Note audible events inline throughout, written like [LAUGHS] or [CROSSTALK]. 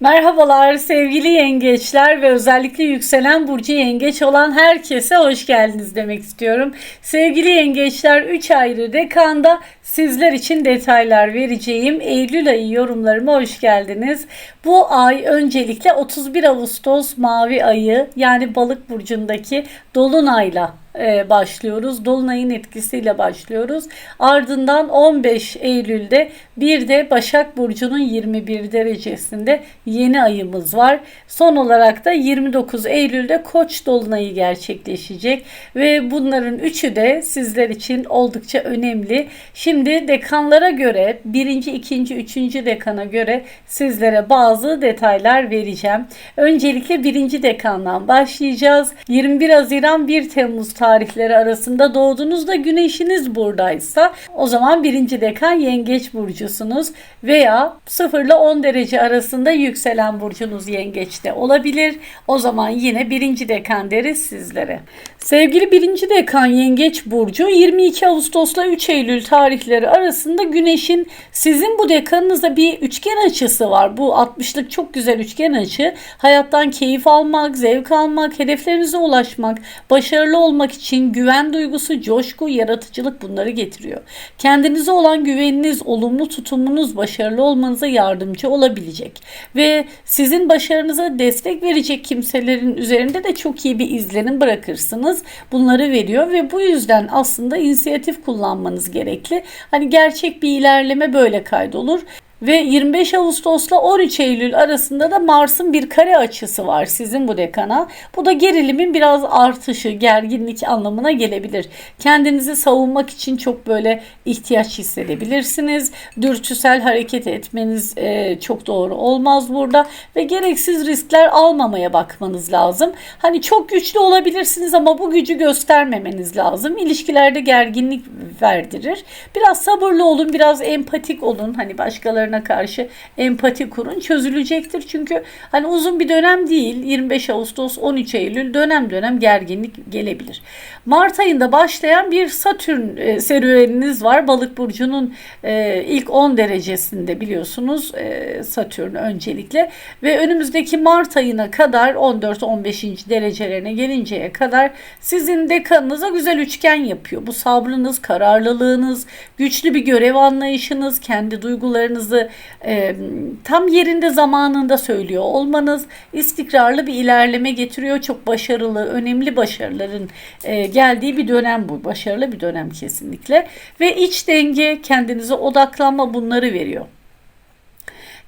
Merhabalar sevgili yengeçler ve özellikle yükselen burcu yengeç olan herkese hoş geldiniz demek istiyorum. Sevgili yengeçler 3 ayrı dekanda sizler için detaylar vereceğim. Eylül ayı yorumlarıma hoş geldiniz. Bu ay öncelikle 31 Ağustos mavi ayı yani balık burcundaki dolunayla e, başlıyoruz. Dolunayın etkisiyle başlıyoruz. Ardından 15 Eylül'de bir de Başak Burcu'nun 21 derecesinde yeni ayımız var. Son olarak da 29 Eylül'de Koç dolunayı gerçekleşecek ve bunların üçü de sizler için oldukça önemli. Şimdi dekanlara göre birinci, ikinci, üçüncü dekana göre sizlere bazı detaylar vereceğim. Öncelikle birinci dekandan başlayacağız. 21 Haziran 1 Temmuz tarihleri arasında doğduğunuzda güneşiniz buradaysa o zaman birinci dekan yengeç burcusunuz veya 0 ile 10 derece arasında yükselen burcunuz yengeçte olabilir. O zaman yine birinci dekan deriz sizlere. Sevgili birinci dekan yengeç burcu 22 Ağustos'la 3 Eylül tarihleri arasında güneşin sizin bu dekanınıza bir üçgen açısı var. Bu 60'lık çok güzel üçgen açı. Hayattan keyif almak, zevk almak, hedeflerinize ulaşmak, başarılı olmak için güven duygusu, coşku, yaratıcılık bunları getiriyor. Kendinize olan güveniniz, olumlu tutumunuz başarılı olmanıza yardımcı olabilecek. Ve sizin başarınıza destek verecek kimselerin üzerinde de çok iyi bir izlenim bırakırsınız. Bunları veriyor ve bu yüzden aslında inisiyatif kullanmanız gerekli. Hani gerçek bir ilerleme böyle kaydolur. Ve 25 Ağustos'la 13 Eylül arasında da Mars'ın bir kare açısı var sizin bu dekana. Bu da gerilimin biraz artışı, gerginlik anlamına gelebilir. Kendinizi savunmak için çok böyle ihtiyaç hissedebilirsiniz. Dürtüsel hareket etmeniz e, çok doğru olmaz burada ve gereksiz riskler almamaya bakmanız lazım. Hani çok güçlü olabilirsiniz ama bu gücü göstermemeniz lazım. İlişkilerde gerginlik verdirir. Biraz sabırlı olun, biraz empatik olun. Hani başkaları başkalarına karşı empati kurun çözülecektir. Çünkü hani uzun bir dönem değil 25 Ağustos 13 Eylül dönem dönem gerginlik gelebilir. Mart ayında başlayan bir Satürn e, serüveniniz var. Balık burcunun e, ilk 10 derecesinde biliyorsunuz e, Satürn öncelikle ve önümüzdeki Mart ayına kadar 14-15. derecelerine gelinceye kadar sizin dekanınıza güzel üçgen yapıyor. Bu sabrınız, kararlılığınız, güçlü bir görev anlayışınız, kendi duygularınızı kararınızı e, tam yerinde zamanında söylüyor olmanız istikrarlı bir ilerleme getiriyor. Çok başarılı, önemli başarıların e, geldiği bir dönem bu. Başarılı bir dönem kesinlikle. Ve iç denge, kendinize odaklanma bunları veriyor.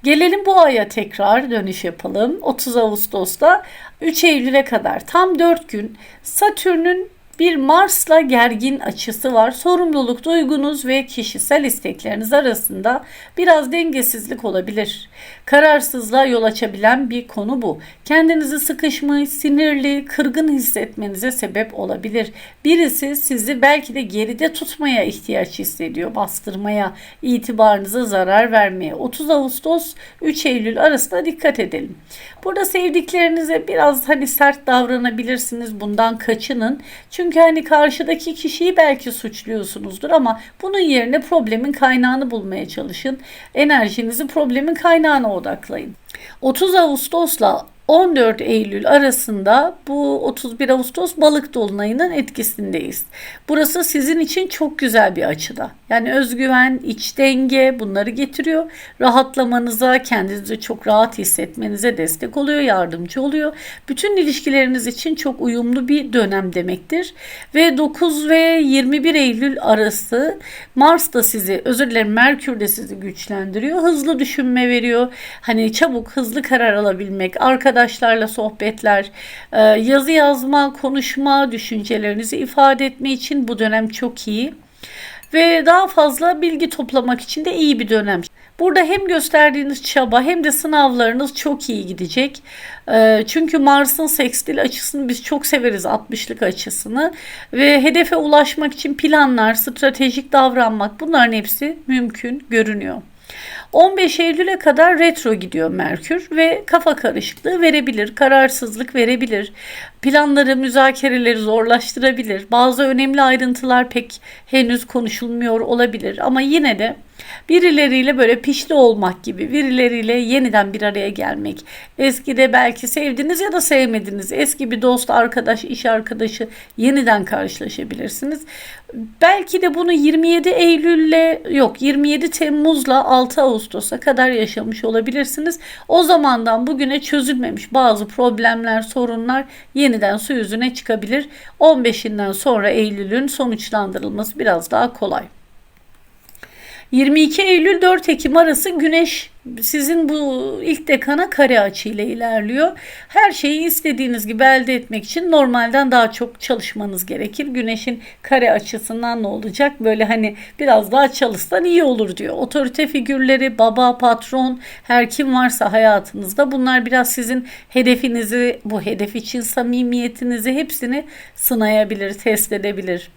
Gelelim bu aya tekrar dönüş yapalım. 30 Ağustos'ta 3 Eylül'e kadar tam 4 gün Satürn'ün bir Mars'la gergin açısı var. Sorumluluk duygunuz ve kişisel istekleriniz arasında biraz dengesizlik olabilir. Kararsızlığa yol açabilen bir konu bu. Kendinizi sıkışmış, sinirli, kırgın hissetmenize sebep olabilir. Birisi sizi belki de geride tutmaya ihtiyaç hissediyor, bastırmaya, itibarınıza zarar vermeye. 30 Ağustos 3 Eylül arasında dikkat edelim. Burada sevdiklerinize biraz hani sert davranabilirsiniz. Bundan kaçının. Çünkü hani karşıdaki kişiyi belki suçluyorsunuzdur ama bunun yerine problemin kaynağını bulmaya çalışın. Enerjinizi problemin kaynağına odaklayın. 30 Ağustos'la 14 Eylül arasında bu 31 Ağustos balık dolunayının etkisindeyiz. Burası sizin için çok güzel bir açıda. Yani özgüven, iç denge bunları getiriyor. Rahatlamanıza, kendinizi çok rahat hissetmenize destek oluyor, yardımcı oluyor. Bütün ilişkileriniz için çok uyumlu bir dönem demektir. Ve 9 ve 21 Eylül arası Mars da sizi, özür dilerim Merkür de sizi güçlendiriyor. Hızlı düşünme veriyor. Hani çabuk hızlı karar alabilmek, arkadaşlarla sohbetler, e, yazı yazma, konuşma, düşüncelerinizi ifade etme için bu dönem çok iyi ve daha fazla bilgi toplamak için de iyi bir dönem. Burada hem gösterdiğiniz çaba hem de sınavlarınız çok iyi gidecek. Ee, çünkü Mars'ın sekstil açısını biz çok severiz 60'lık açısını ve hedefe ulaşmak için planlar, stratejik davranmak bunların hepsi mümkün görünüyor. 15 Eylül'e kadar retro gidiyor Merkür ve kafa karışıklığı verebilir, kararsızlık verebilir. Planları, müzakereleri zorlaştırabilir. Bazı önemli ayrıntılar pek henüz konuşulmuyor olabilir ama yine de birileriyle böyle pişti olmak gibi, birileriyle yeniden bir araya gelmek. Eskide belki sevdiniz ya da sevmediniz. Eski bir dost, arkadaş, iş arkadaşı yeniden karşılaşabilirsiniz. Belki de bunu 27 Eylül'le yok 27 Temmuz'la 6 Ağustos'a kadar yaşamış olabilirsiniz. O zamandan bugüne çözülmemiş bazı problemler, sorunlar yeniden su yüzüne çıkabilir. 15'inden sonra Eylül'ün sonuçlandırılması biraz daha kolay. 22 Eylül 4 Ekim arası Güneş sizin bu ilk dekana kare açı ile ilerliyor. Her şeyi istediğiniz gibi elde etmek için normalden daha çok çalışmanız gerekir. Güneşin kare açısından ne olacak? Böyle hani biraz daha çalışsan iyi olur diyor. Otorite figürleri, baba, patron, her kim varsa hayatınızda bunlar biraz sizin hedefinizi, bu hedef için samimiyetinizi hepsini sınayabilir, test edebilir.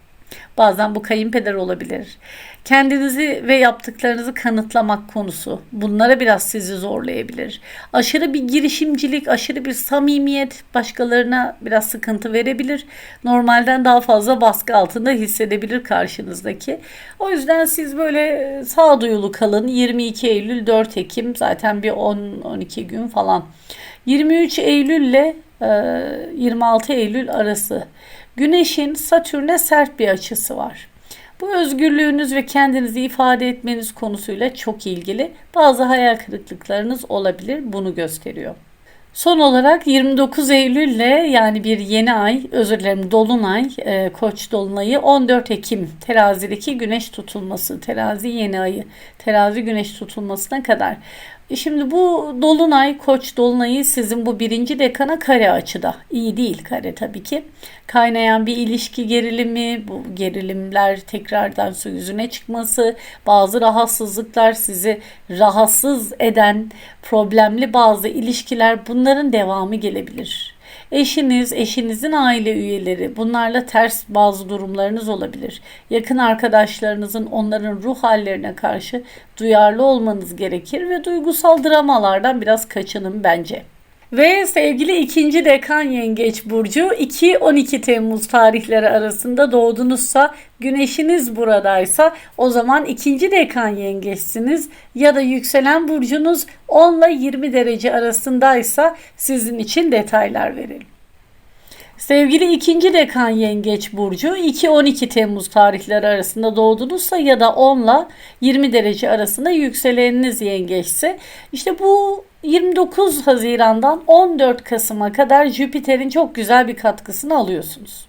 Bazen bu kayınpeder olabilir. Kendinizi ve yaptıklarınızı kanıtlamak konusu. Bunlara biraz sizi zorlayabilir. Aşırı bir girişimcilik, aşırı bir samimiyet başkalarına biraz sıkıntı verebilir. Normalden daha fazla baskı altında hissedebilir karşınızdaki. O yüzden siz böyle sağduyulu kalın. 22 Eylül 4 Ekim zaten bir 10-12 gün falan. 23 Eylül ile 26 Eylül arası Güneşin Satürn'e sert bir açısı var. Bu özgürlüğünüz ve kendinizi ifade etmeniz konusuyla çok ilgili. Bazı hayal kırıklıklarınız olabilir. Bunu gösteriyor. Son olarak 29 Eylül ile yani bir yeni ay, özür dilerim dolunay, e, koç dolunayı 14 Ekim terazideki güneş tutulması, terazi yeni ayı, terazi güneş tutulmasına kadar şimdi bu dolunay, koç dolunayı sizin bu birinci dekana kare açıda. İyi değil kare tabii ki. Kaynayan bir ilişki gerilimi, bu gerilimler tekrardan su yüzüne çıkması, bazı rahatsızlıklar sizi rahatsız eden problemli bazı ilişkiler bunların devamı gelebilir. Eşiniz, eşinizin aile üyeleri bunlarla ters bazı durumlarınız olabilir. Yakın arkadaşlarınızın onların ruh hallerine karşı duyarlı olmanız gerekir ve duygusal dramalardan biraz kaçının bence. Ve sevgili ikinci dekan yengeç burcu 2-12 Temmuz tarihleri arasında doğdunuzsa güneşiniz buradaysa o zaman ikinci dekan yengeçsiniz ya da yükselen burcunuz 10 ile 20 derece arasındaysa sizin için detaylar verelim. Sevgili ikinci dekan yengeç burcu 2-12 Temmuz tarihleri arasında doğdunuzsa ya da 10 ile 20 derece arasında yükseleniniz yengeçse işte bu 29 Haziran'dan 14 Kasım'a kadar Jüpiter'in çok güzel bir katkısını alıyorsunuz.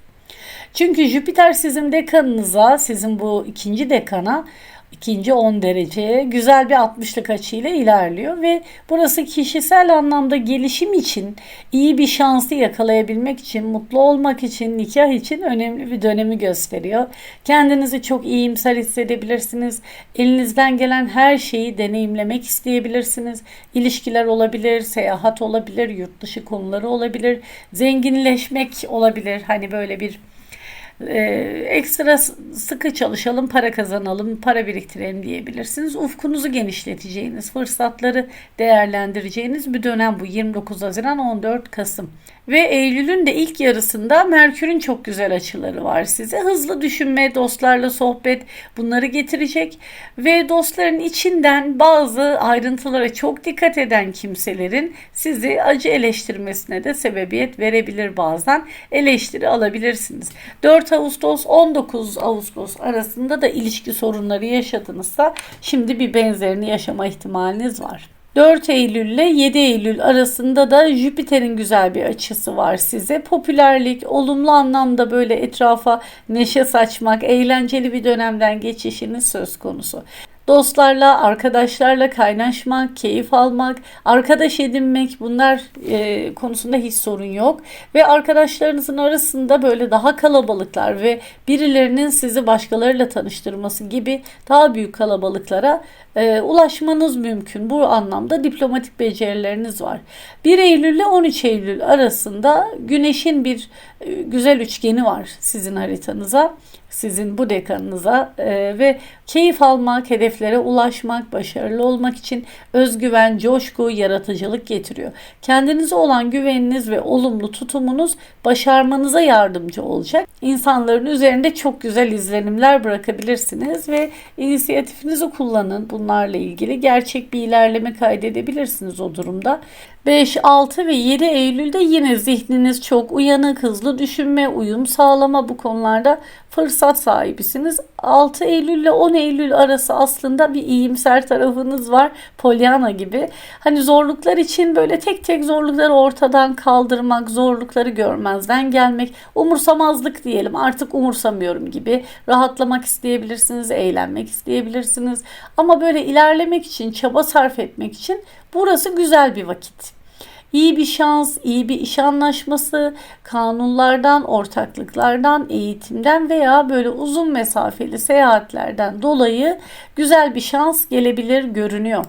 Çünkü Jüpiter sizin dekanınıza, sizin bu ikinci dekana ikinci 10 dereceye güzel bir 60'lık açıyla ilerliyor ve burası kişisel anlamda gelişim için iyi bir şansı yakalayabilmek için mutlu olmak için nikah için önemli bir dönemi gösteriyor. Kendinizi çok iyimser hissedebilirsiniz. Elinizden gelen her şeyi deneyimlemek isteyebilirsiniz. İlişkiler olabilir, seyahat olabilir, yurt dışı konuları olabilir, zenginleşmek olabilir. Hani böyle bir e, ekstra sıkı çalışalım, para kazanalım, para biriktirelim diyebilirsiniz. Ufkunuzu genişleteceğiniz, fırsatları değerlendireceğiniz bir dönem bu 29 Haziran 14 Kasım. Ve Eylül'ün de ilk yarısında Merkür'ün çok güzel açıları var size. Hızlı düşünme, dostlarla sohbet bunları getirecek. Ve dostların içinden bazı ayrıntılara çok dikkat eden kimselerin sizi acı eleştirmesine de sebebiyet verebilir bazen. Eleştiri alabilirsiniz. 4 Ağustos 19 Ağustos arasında da ilişki sorunları yaşadınızsa şimdi bir benzerini yaşama ihtimaliniz var. 4 Eylül ile 7 Eylül arasında da Jüpiter'in güzel bir açısı var size. Popülerlik, olumlu anlamda böyle etrafa neşe saçmak, eğlenceli bir dönemden geçişiniz söz konusu. Dostlarla, arkadaşlarla kaynaşmak, keyif almak, arkadaş edinmek bunlar e, konusunda hiç sorun yok. Ve arkadaşlarınızın arasında böyle daha kalabalıklar ve birilerinin sizi başkalarıyla tanıştırması gibi daha büyük kalabalıklara e, ulaşmanız mümkün. Bu anlamda diplomatik becerileriniz var. 1 Eylül ile 13 Eylül arasında Güneş'in bir e, güzel üçgeni var sizin haritanıza. Sizin bu dekanınıza e, ve keyif almak, hedeflere ulaşmak, başarılı olmak için özgüven, coşku, yaratıcılık getiriyor. Kendinize olan güveniniz ve olumlu tutumunuz başarmanıza yardımcı olacak. İnsanların üzerinde çok güzel izlenimler bırakabilirsiniz ve inisiyatifinizi kullanın bunlarla ilgili gerçek bir ilerleme kaydedebilirsiniz o durumda. 5, 6 ve 7 Eylül'de yine zihniniz çok uyanık, hızlı düşünme, uyum sağlama bu konularda fırsat sahibisiniz. 6 Eylül ile 10 Eylül arası aslında bir iyimser tarafınız var. Pollyanna gibi. Hani zorluklar için böyle tek tek zorlukları ortadan kaldırmak, zorlukları görmezden gelmek, umursamazlık diyelim. Artık umursamıyorum gibi. Rahatlamak isteyebilirsiniz, eğlenmek isteyebilirsiniz. Ama böyle ilerlemek için, çaba sarf etmek için burası güzel bir vakit iyi bir şans, iyi bir iş anlaşması, kanunlardan, ortaklıklardan, eğitimden veya böyle uzun mesafeli seyahatlerden dolayı güzel bir şans gelebilir görünüyor.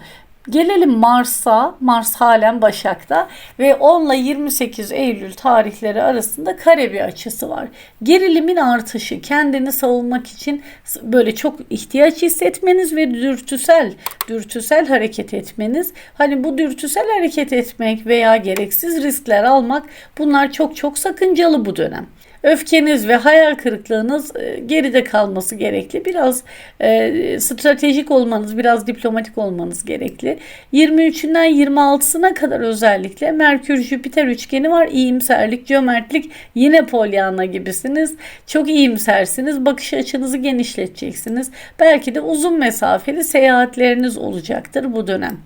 Gelelim Mars'a. Mars halen Başak'ta ve 10 ile 28 Eylül tarihleri arasında kare bir açısı var. Gerilimin artışı, kendini savunmak için böyle çok ihtiyaç hissetmeniz ve dürtüsel, dürtüsel hareket etmeniz. Hani bu dürtüsel hareket etmek veya gereksiz riskler almak bunlar çok çok sakıncalı bu dönem öfkeniz ve hayal kırıklığınız e, geride kalması gerekli. Biraz e, stratejik olmanız, biraz diplomatik olmanız gerekli. 23'ünden 26'sına kadar özellikle Merkür Jüpiter üçgeni var. İyimserlik, cömertlik yine Pollyanna gibisiniz. Çok iyimsersiniz. Bakış açınızı genişleteceksiniz. Belki de uzun mesafeli seyahatleriniz olacaktır bu dönem.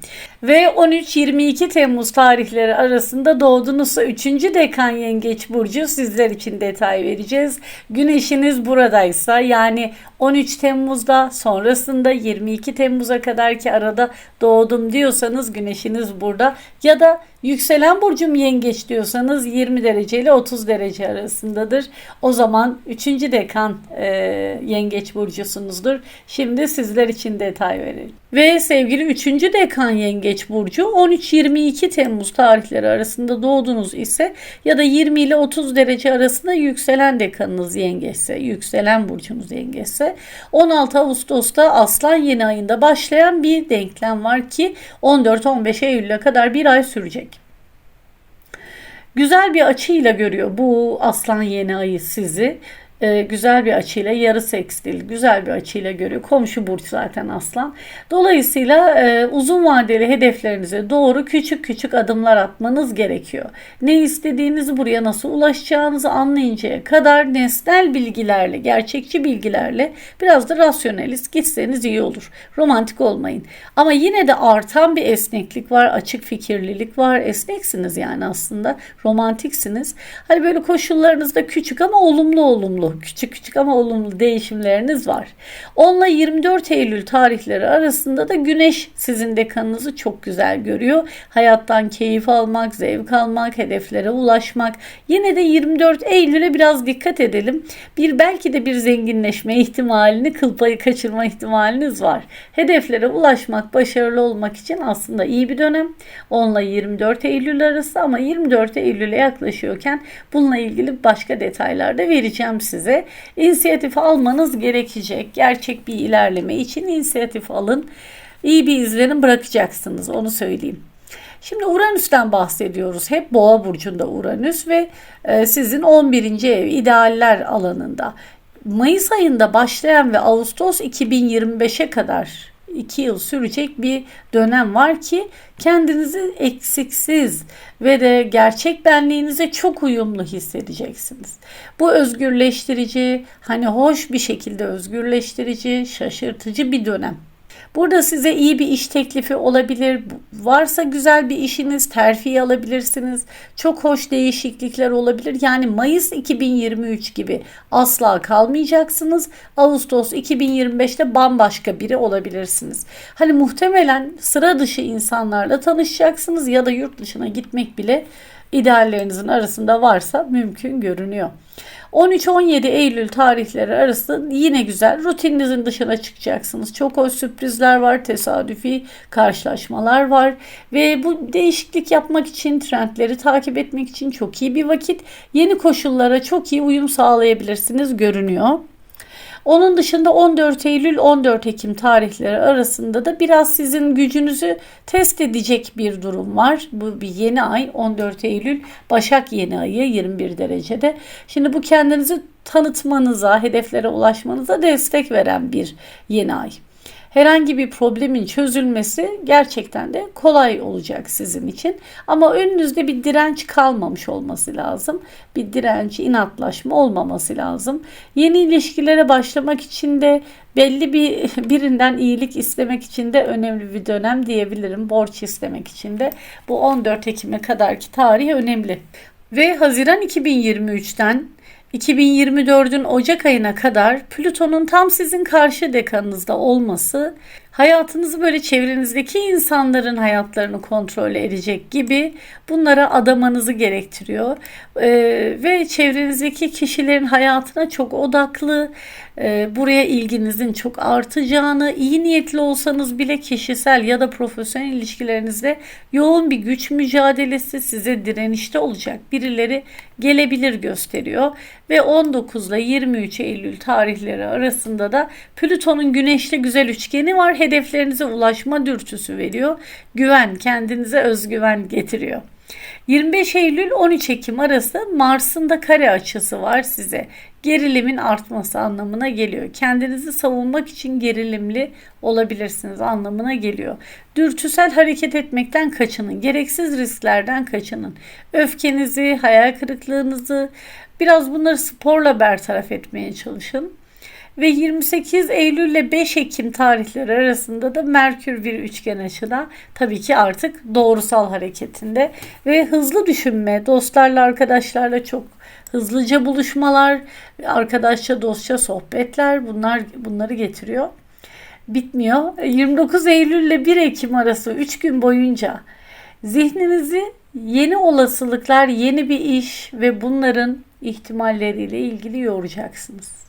Ve 13-22 Temmuz tarihleri arasında doğdunuzsa 3. dekan yengeç burcu sizler için detay vereceğiz. Güneşiniz buradaysa yani 13 Temmuz'da sonrasında 22 Temmuz'a kadar ki arada doğdum diyorsanız güneşiniz burada ya da yükselen burcum yengeç diyorsanız 20 derece ile 30 derece arasındadır. O zaman 3. dekan e, yengeç burcusunuzdur. Şimdi sizler için detay verelim. Ve sevgili 3. dekan yengeç burcu 13-22 Temmuz tarihleri arasında doğdunuz ise ya da 20 ile 30 derece arasında yükselen dekanınız yengeçse, yükselen burcunuz yengeçse 16 Ağustos'ta Aslan yeni ayında başlayan bir denklem var ki 14-15 Eylül'e kadar bir ay sürecek. Güzel bir açıyla görüyor bu Aslan yeni ayı sizi e, güzel bir açıyla yarı sekstil, güzel bir açıyla görüyor. Komşu burç zaten aslan. Dolayısıyla e, uzun vadeli hedeflerinize doğru küçük küçük adımlar atmanız gerekiyor. Ne istediğinizi buraya nasıl ulaşacağınızı anlayıncaya kadar nesnel bilgilerle, gerçekçi bilgilerle biraz da rasyonelist gitseniz iyi olur. Romantik olmayın. Ama yine de artan bir esneklik var, açık fikirlilik var. Esneksiniz yani aslında. Romantiksiniz. Hani böyle koşullarınızda küçük ama olumlu olumlu olumlu, küçük küçük ama olumlu değişimleriniz var. 10 ile 24 Eylül tarihleri arasında da Güneş sizin dekanınızı çok güzel görüyor. Hayattan keyif almak, zevk almak, hedeflere ulaşmak. Yine de 24 Eylül'e biraz dikkat edelim. Bir belki de bir zenginleşme ihtimalini, kıl payı kaçırma ihtimaliniz var. Hedeflere ulaşmak, başarılı olmak için aslında iyi bir dönem. 10 ile 24 Eylül arası ama 24 Eylül'e yaklaşıyorken bununla ilgili başka detaylar da vereceğim size size. İnisiyatif almanız gerekecek. Gerçek bir ilerleme için inisiyatif alın. İyi bir izlenim bırakacaksınız onu söyleyeyim. Şimdi Uranüs'ten bahsediyoruz. Hep Boğa burcunda Uranüs ve e, sizin 11. ev idealler alanında. Mayıs ayında başlayan ve Ağustos 2025'e kadar 2 yıl sürecek bir dönem var ki kendinizi eksiksiz ve de gerçek benliğinize çok uyumlu hissedeceksiniz. Bu özgürleştirici, hani hoş bir şekilde özgürleştirici, şaşırtıcı bir dönem. Burada size iyi bir iş teklifi olabilir. Varsa güzel bir işiniz, terfi alabilirsiniz. Çok hoş değişiklikler olabilir. Yani Mayıs 2023 gibi asla kalmayacaksınız. Ağustos 2025'te bambaşka biri olabilirsiniz. Hani muhtemelen sıra dışı insanlarla tanışacaksınız ya da yurt dışına gitmek bile ideallerinizin arasında varsa mümkün görünüyor. 13-17 Eylül tarihleri arası yine güzel. Rutininizin dışına çıkacaksınız. Çok hoş sürprizler var, tesadüfi karşılaşmalar var ve bu değişiklik yapmak için, trendleri takip etmek için çok iyi bir vakit. Yeni koşullara çok iyi uyum sağlayabilirsiniz görünüyor. Onun dışında 14 Eylül 14 Ekim tarihleri arasında da biraz sizin gücünüzü test edecek bir durum var. Bu bir yeni ay 14 Eylül Başak yeni ayı 21 derecede. Şimdi bu kendinizi tanıtmanıza, hedeflere ulaşmanıza destek veren bir yeni ay herhangi bir problemin çözülmesi gerçekten de kolay olacak sizin için. Ama önünüzde bir direnç kalmamış olması lazım. Bir direnç, inatlaşma olmaması lazım. Yeni ilişkilere başlamak için de belli bir [LAUGHS] birinden iyilik istemek için de önemli bir dönem diyebilirim. Borç istemek için de bu 14 Ekim'e kadarki tarih önemli. Ve Haziran 2023'ten 2024'ün Ocak ayına kadar Plüton'un tam sizin karşı dekanınızda olması hayatınızı böyle çevrenizdeki insanların hayatlarını kontrol edecek gibi bunlara adamanızı gerektiriyor. Ee, ve çevrenizdeki kişilerin hayatına çok odaklı, e, buraya ilginizin çok artacağını, iyi niyetli olsanız bile kişisel ya da profesyonel ilişkilerinizde yoğun bir güç mücadelesi size direnişte olacak birileri gelebilir gösteriyor. Ve 19 ile 23 Eylül tarihleri arasında da Plüton'un güneşli güzel üçgeni var hedeflerinize ulaşma dürtüsü veriyor. Güven, kendinize özgüven getiriyor. 25 Eylül 13 Ekim arası Mars'ın da kare açısı var size. Gerilimin artması anlamına geliyor. Kendinizi savunmak için gerilimli olabilirsiniz anlamına geliyor. Dürtüsel hareket etmekten kaçının. Gereksiz risklerden kaçının. Öfkenizi, hayal kırıklığınızı biraz bunları sporla bertaraf etmeye çalışın. Ve 28 Eylül ile 5 Ekim tarihleri arasında da Merkür bir üçgen açıda tabii ki artık doğrusal hareketinde ve hızlı düşünme, dostlarla arkadaşlarla çok hızlıca buluşmalar, arkadaşça dostça sohbetler bunlar bunları getiriyor. Bitmiyor. 29 Eylül ile 1 Ekim arası 3 gün boyunca zihninizi yeni olasılıklar, yeni bir iş ve bunların ihtimalleriyle ilgili yoracaksınız.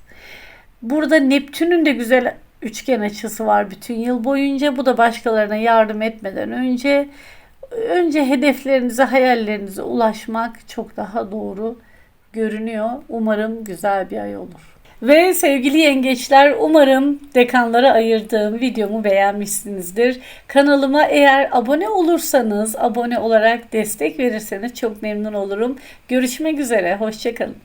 Burada Neptün'ün de güzel üçgen açısı var bütün yıl boyunca. Bu da başkalarına yardım etmeden önce önce hedeflerinize, hayallerinize ulaşmak çok daha doğru görünüyor. Umarım güzel bir ay olur. Ve sevgili yengeçler umarım dekanlara ayırdığım videomu beğenmişsinizdir. Kanalıma eğer abone olursanız, abone olarak destek verirseniz çok memnun olurum. Görüşmek üzere, hoşçakalın.